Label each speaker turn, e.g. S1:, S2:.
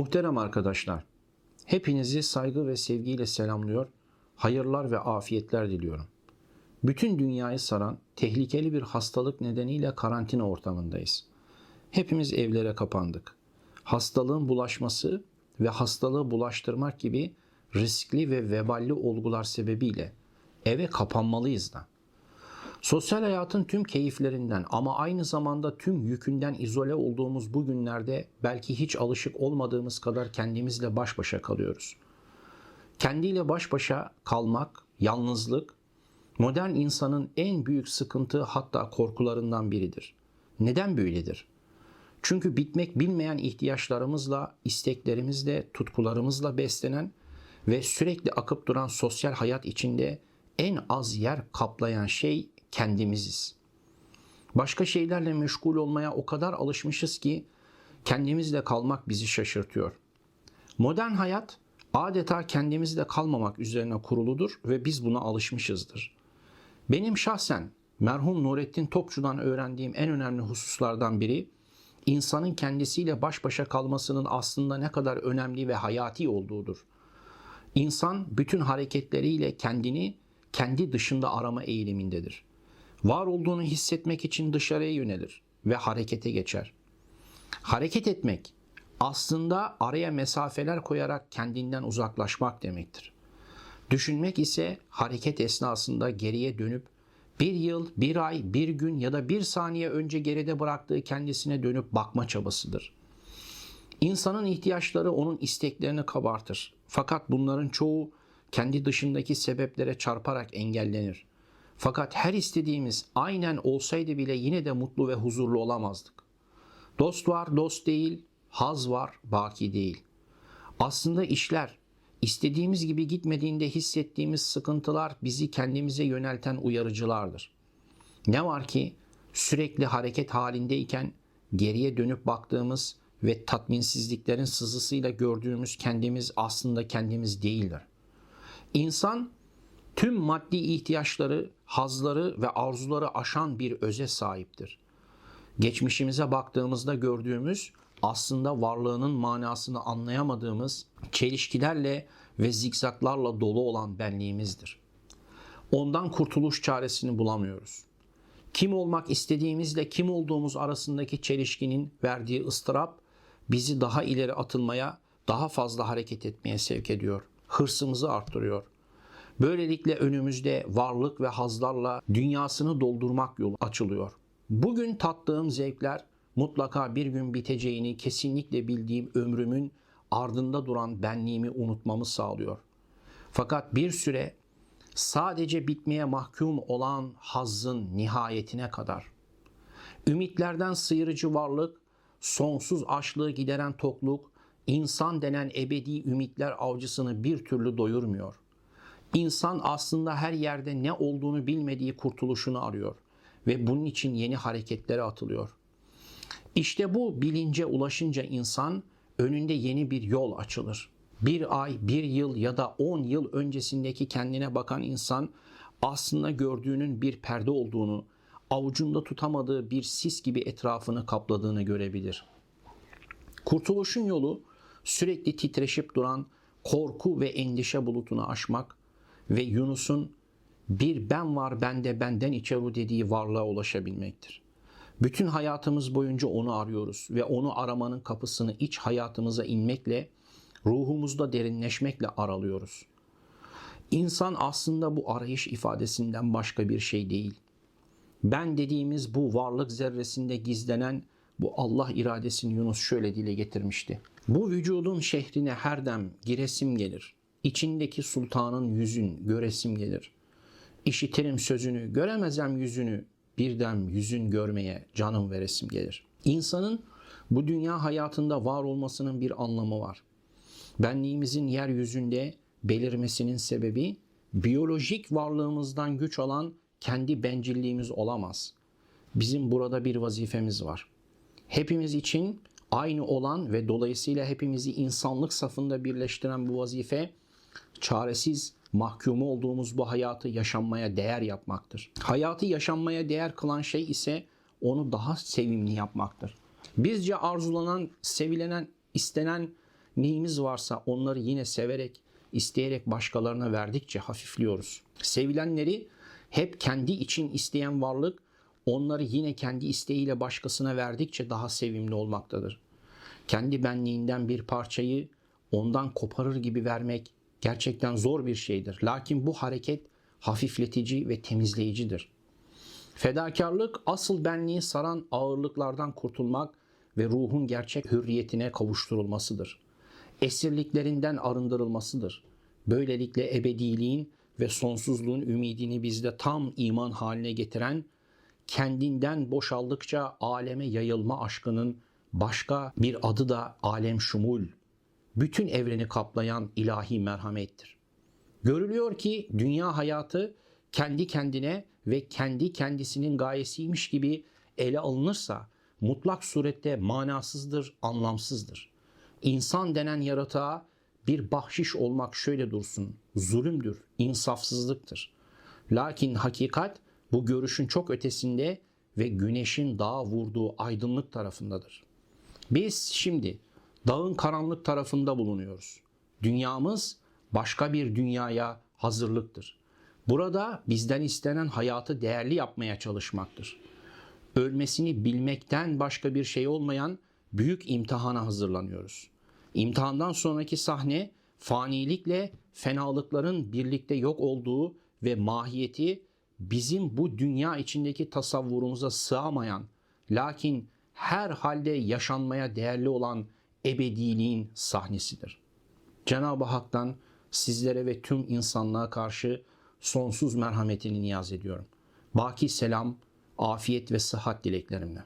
S1: Muhterem arkadaşlar, hepinizi saygı ve sevgiyle selamlıyor, hayırlar ve afiyetler diliyorum. Bütün dünyayı saran tehlikeli bir hastalık nedeniyle karantina ortamındayız. Hepimiz evlere kapandık. Hastalığın bulaşması ve hastalığı bulaştırmak gibi riskli ve veballi olgular sebebiyle eve kapanmalıyız da. Sosyal hayatın tüm keyiflerinden ama aynı zamanda tüm yükünden izole olduğumuz bu günlerde belki hiç alışık olmadığımız kadar kendimizle baş başa kalıyoruz. Kendiyle baş başa kalmak, yalnızlık modern insanın en büyük sıkıntı hatta korkularından biridir. Neden böyledir? Çünkü bitmek bilmeyen ihtiyaçlarımızla, isteklerimizle, tutkularımızla beslenen ve sürekli akıp duran sosyal hayat içinde en az yer kaplayan şey kendimiziz. Başka şeylerle meşgul olmaya o kadar alışmışız ki kendimizle kalmak bizi şaşırtıyor. Modern hayat adeta kendimizle kalmamak üzerine kuruludur ve biz buna alışmışızdır. Benim şahsen merhum Nurettin Topçu'dan öğrendiğim en önemli hususlardan biri insanın kendisiyle baş başa kalmasının aslında ne kadar önemli ve hayati olduğudur. İnsan bütün hareketleriyle kendini kendi dışında arama eğilimindedir. Var olduğunu hissetmek için dışarıya yönelir ve harekete geçer. Hareket etmek aslında araya mesafeler koyarak kendinden uzaklaşmak demektir. Düşünmek ise hareket esnasında geriye dönüp bir yıl, bir ay, bir gün ya da bir saniye önce geride bıraktığı kendisine dönüp bakma çabasıdır. İnsanın ihtiyaçları onun isteklerini kabartır. Fakat bunların çoğu kendi dışındaki sebeplere çarparak engellenir. Fakat her istediğimiz aynen olsaydı bile yine de mutlu ve huzurlu olamazdık. Dost var, dost değil, haz var, baki değil. Aslında işler istediğimiz gibi gitmediğinde hissettiğimiz sıkıntılar bizi kendimize yönelten uyarıcılardır. Ne var ki sürekli hareket halindeyken geriye dönüp baktığımız ve tatminsizliklerin sızısıyla gördüğümüz kendimiz aslında kendimiz değildir. İnsan tüm maddi ihtiyaçları, hazları ve arzuları aşan bir öze sahiptir. Geçmişimize baktığımızda gördüğümüz aslında varlığının manasını anlayamadığımız çelişkilerle ve zikzaklarla dolu olan benliğimizdir. Ondan kurtuluş çaresini bulamıyoruz. Kim olmak istediğimizle kim olduğumuz arasındaki çelişkinin verdiği ıstırap bizi daha ileri atılmaya, daha fazla hareket etmeye sevk ediyor. Hırsımızı arttırıyor. Böylelikle önümüzde varlık ve hazlarla dünyasını doldurmak yolu açılıyor. Bugün tattığım zevkler mutlaka bir gün biteceğini kesinlikle bildiğim ömrümün ardında duran benliğimi unutmamı sağlıyor. Fakat bir süre sadece bitmeye mahkum olan hazzın nihayetine kadar. Ümitlerden sıyırıcı varlık, sonsuz açlığı gideren tokluk, insan denen ebedi ümitler avcısını bir türlü doyurmuyor. İnsan aslında her yerde ne olduğunu bilmediği kurtuluşunu arıyor ve bunun için yeni hareketlere atılıyor. İşte bu bilince ulaşınca insan önünde yeni bir yol açılır. Bir ay, bir yıl ya da on yıl öncesindeki kendine bakan insan aslında gördüğünün bir perde olduğunu, avucunda tutamadığı bir sis gibi etrafını kapladığını görebilir. Kurtuluşun yolu sürekli titreşip duran korku ve endişe bulutunu aşmak ve Yunus'un bir ben var bende benden içeri dediği varlığa ulaşabilmektir. Bütün hayatımız boyunca onu arıyoruz ve onu aramanın kapısını iç hayatımıza inmekle, ruhumuzda derinleşmekle aralıyoruz. İnsan aslında bu arayış ifadesinden başka bir şey değil. Ben dediğimiz bu varlık zerresinde gizlenen bu Allah iradesini Yunus şöyle dile getirmişti. Bu vücudun şehrine her dem giresim gelir. İçindeki sultanın yüzün göresim gelir. İşitirim sözünü, göremezem yüzünü, birdem yüzün görmeye canım veresim gelir. İnsanın bu dünya hayatında var olmasının bir anlamı var. Benliğimizin yeryüzünde belirmesinin sebebi biyolojik varlığımızdan güç alan kendi bencilliğimiz olamaz. Bizim burada bir vazifemiz var. Hepimiz için aynı olan ve dolayısıyla hepimizi insanlık safında birleştiren bu vazife çaresiz mahkumu olduğumuz bu hayatı yaşanmaya değer yapmaktır. Hayatı yaşanmaya değer kılan şey ise onu daha sevimli yapmaktır. Bizce arzulanan, sevilenen, istenen neyimiz varsa onları yine severek, isteyerek başkalarına verdikçe hafifliyoruz. Sevilenleri hep kendi için isteyen varlık onları yine kendi isteğiyle başkasına verdikçe daha sevimli olmaktadır. Kendi benliğinden bir parçayı ondan koparır gibi vermek gerçekten zor bir şeydir. Lakin bu hareket hafifletici ve temizleyicidir. Fedakarlık asıl benliği saran ağırlıklardan kurtulmak ve ruhun gerçek hürriyetine kavuşturulmasıdır. Esirliklerinden arındırılmasıdır. Böylelikle ebediliğin ve sonsuzluğun ümidini bizde tam iman haline getiren, kendinden boşaldıkça aleme yayılma aşkının başka bir adı da alem şumul, bütün evreni kaplayan ilahi merhamettir. Görülüyor ki dünya hayatı kendi kendine ve kendi kendisinin gayesiymiş gibi ele alınırsa mutlak surette manasızdır, anlamsızdır. İnsan denen yaratığa bir bahşiş olmak şöyle dursun, zulümdür, insafsızlıktır. Lakin hakikat bu görüşün çok ötesinde ve güneşin dağa vurduğu aydınlık tarafındadır. Biz şimdi dağın karanlık tarafında bulunuyoruz. Dünyamız başka bir dünyaya hazırlıktır. Burada bizden istenen hayatı değerli yapmaya çalışmaktır. Ölmesini bilmekten başka bir şey olmayan büyük imtihana hazırlanıyoruz. İmtihandan sonraki sahne fanilikle fenalıkların birlikte yok olduğu ve mahiyeti bizim bu dünya içindeki tasavvurumuza sığamayan lakin her halde yaşanmaya değerli olan ebediliğin sahnesidir. Cenab-ı Hak'tan sizlere ve tüm insanlığa karşı sonsuz merhametini niyaz ediyorum. Baki selam, afiyet ve sıhhat dileklerimle.